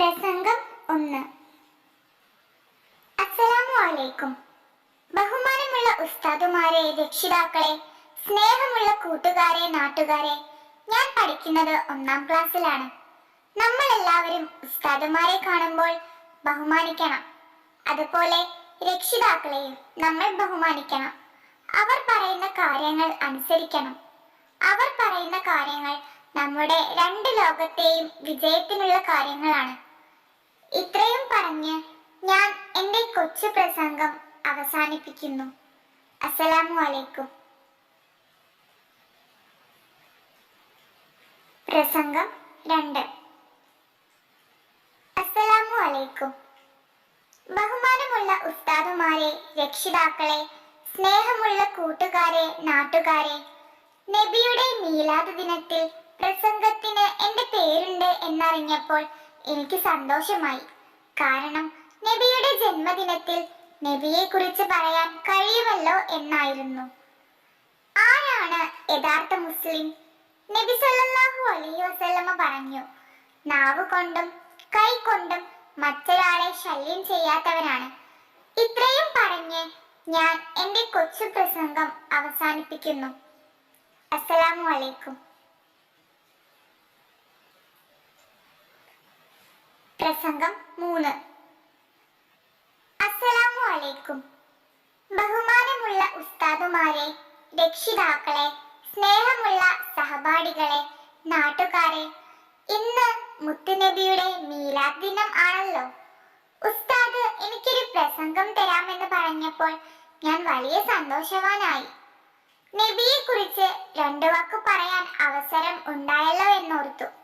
പ്രസംഗം ഒന്ന്. അസ്സലാമു അലൈക്കും ബഹുമാനമുള്ള ഉസ്താദുമാരെ രക്ഷിതാക്കളെ സ്നേഹമുള്ള കൂട്ടുകാരെ നാട്ടുകാരെ ഞാൻ പഠിക്കുന്നത് ഒന്നാം ക്ലാസ്സിലാണ്. നമ്മൾ എല്ലാവരും ഉസ്താദുമാരെ കാണുമ്പോൾ ബഹുമാനിക്കണം. അതുപോലെ രക്ഷിതാക്കളെയും നമ്മൾ ബഹുമാനിക്കണം. അവർ പറയുന്ന കാര്യങ്ങൾ അനുസരിക്കണം. അവർ പറയുന്ന കാര്യങ്ങൾ നമ്മുടെ രണ്ട് ലോകത്തെയും വിജയത്തിനുള്ള കാര്യങ്ങളാണ്. ഇത്രയും പറഞ്ഞ് ഞാൻ എന്റെ കൊച്ചു പ്രസംഗം അവസാനിപ്പിക്കുന്നു. അസ്സലാമു അലൈക്കും. പ്രസംഗം രണ്ട്. അസ്സലാമു അലൈക്കും. ബഹുമാനമുള്ള ഉസ്താദുമാരെ രക്ഷിതാക്കളെ സ്നേഹമുള്ള കൂട്ടുകാരെ നാട്ടുകാരെ നബിയുടെ മീലാദ് ദിനത്തിൽ പ്രസംഗത്തിന് എന്റെ പേരുണ്ട് എന്നറിഞ്ഞപ്പോൾ എനിക്ക് സന്തോഷമായി. കാരണം നബിയുടെ ജന്മദിനത്തിൽ നബിയെ കുറിച്ച് പറയാൻ കഴിയുമല്ലോ എന്നായിരുന്നു. ആരാണ് യഥാർത്ഥ മുസ്ലിം? നബി സല്ലല്ലാഹു അലൈഹി വസല്ലമ പറഞ്ഞു കൈ കൊണ്ടും മറ്റൊരാളെ ശല്യം ചെയ്യാത്തവരാണ്. ഇത്രയും പറഞ്ഞ് ഞാൻ എന്റെ കൊച്ചു പ്രസംഗം അവസാനിപ്പിക്കുന്നു. അസ്സലാമു അലൈക്കും. പ്രസംഗം മൂന്ന്. അസ്സലാമു അലൈക്കും ബഹുമാനമുള്ള ഉസ്താദുമാരെ രക്ഷിതാക്കളെ സ്നേഹമുള്ള സഹപാഠികളെ നാട്ടുകാരെ ഇന്ന് മുത്തുനബിയുടെ മീലാദ് ദിനം ആണല്ലോ. ഉസ്താദ് എനിക്കൊരു പ്രസംഗം തരാമെന്ന് പറഞ്ഞപ്പോൾ ഞാൻ വലിയ സന്തോഷവാനായി. നബിയെ കുറിച്ച് രണ്ടു വാക്ക് പറയാൻ അവസരം ഉണ്ടായല്ലോ എന്നോർത്തു.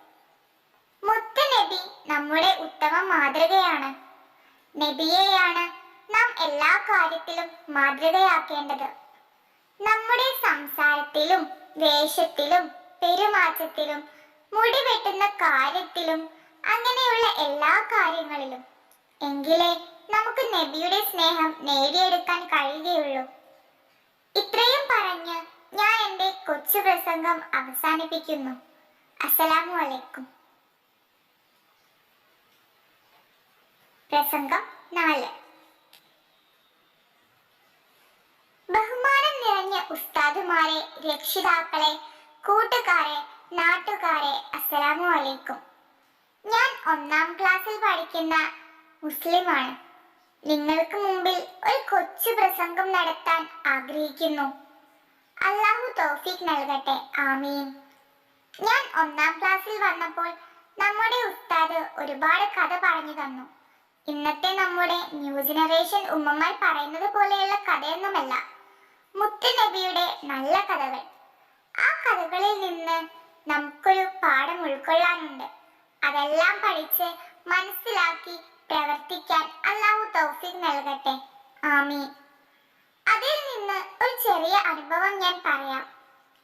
നമ്മുടെ ഉത്തമ മാതൃകയാണ്. നബിയെയാണ് നാം എല്ലാ കാര്യത്തിലും മാതൃകയാക്കേണ്ടത്. നമ്മുടെ സംസാരത്തിലും വേഷത്തിലും പെരുമാറ്റത്തിലും മുടി വെട്ടുന്ന കാര്യത്തിലും അങ്ങനെയുള്ള എല്ലാ കാര്യങ്ങളിലും. എങ്കിലേ നമുക്ക് നബിയുടെ സ്നേഹം നേടിയെടുക്കാൻ കഴിയുകയുള്ളൂ. ഇത്രയും പറഞ്ഞ് ഞാൻ എന്റെ കൊച്ചു പ്രസംഗം അവസാനിപ്പിക്കുന്നു. അസ്സലാമു അലൈക്കും. പ്രസംഗം നാല്. ബഹുമാനം നിറഞ്ഞ ഉസ്താദുമാരെ രക്ഷിതാക്കളെ കൂട്ടുകാരെ നാട്ടുകാരെ അസ്സലാമു അലൈക്കും ഞാൻ ഒന്നാം ക്ലാസ്സിൽ പഠിക്കുന്ന മുസ്ലിമാണ്. നിങ്ങൾക്ക് മുമ്പിൽ ഒരു കൊച്ചു പ്രസംഗം നടത്താൻ ആഗ്രഹിക്കുന്നു. അള്ളാഹു തോഫിക് നൽകട്ടെ. ആമീൻ. ഞാൻ ഒന്നാം ക്ലാസ്സിൽ വന്നപ്പോൾ നമ്മുടെ ഉസ്താദ് ഒരുപാട് കഥ പറഞ്ഞു തന്നു. ഇന്നത്തെ നമ്മുടെ ന്യൂ ജനറേഷൻ ഉമ്മമാർ പറയുന്നത് പോലെയുള്ള കഥയൊന്നുമല്ല. മുത്ത് നബിയുടെ നല്ല കഥകൾ. ആ കഥകളിൽ നിന്ന് നമുക്കൊരു പാഠം ഉൾക്കൊള്ളാനുണ്ട്. അതെല്ലാം പഠിച്ച് മനസ്സിലാക്കി പ്രവർത്തിക്കാൻ അല്ലാഹു തൗഫീഖ് നൽകട്ടെ. ആമീൻ. അതിൽ നിന്ന് ഒരു ചെറിയ അനുഭവം ഞാൻ പറയാം.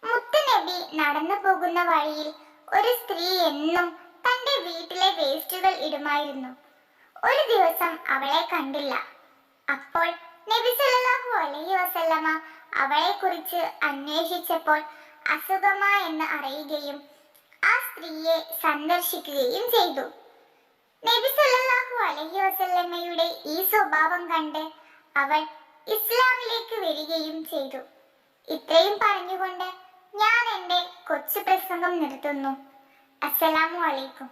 മുത്തുനബി നടന്നു പോകുന്ന വഴിയിൽ ഒരു സ്ത്രീ എന്നും തന്റെ വീട്ടിലെ വേസ്റ്റുകൾ ഇടുമായിരുന്നു. ഒരു ദിവസം അവളെ കണ്ടില്ല. അപ്പോൾ നബി സല്ലല്ലാഹു അലൈഹി വസല്ലമ അവളെ കുറിച്ച് അന്വേഷിച്ചപ്പോൾ അസുഖമാ എന്ന് അറിയുകയും ആ സ്ത്രീയെ സന്ദർശിക്കുകയും ചെയ്തു. നബി സല്ലല്ലാഹു അലൈഹി വസല്ലമയുടെ ഈ സ്വഭാവം കണ്ട് അവൾ ഇസ്ലാമിലേക്ക് വരികയും ചെയ്തു. ഇത്രയും പറഞ്ഞുകൊണ്ട് ഞാൻ എന്റെ കൊച്ചു പ്രസംഗം നിർത്തുന്നു. അസ്സലാമു അലൈക്കും.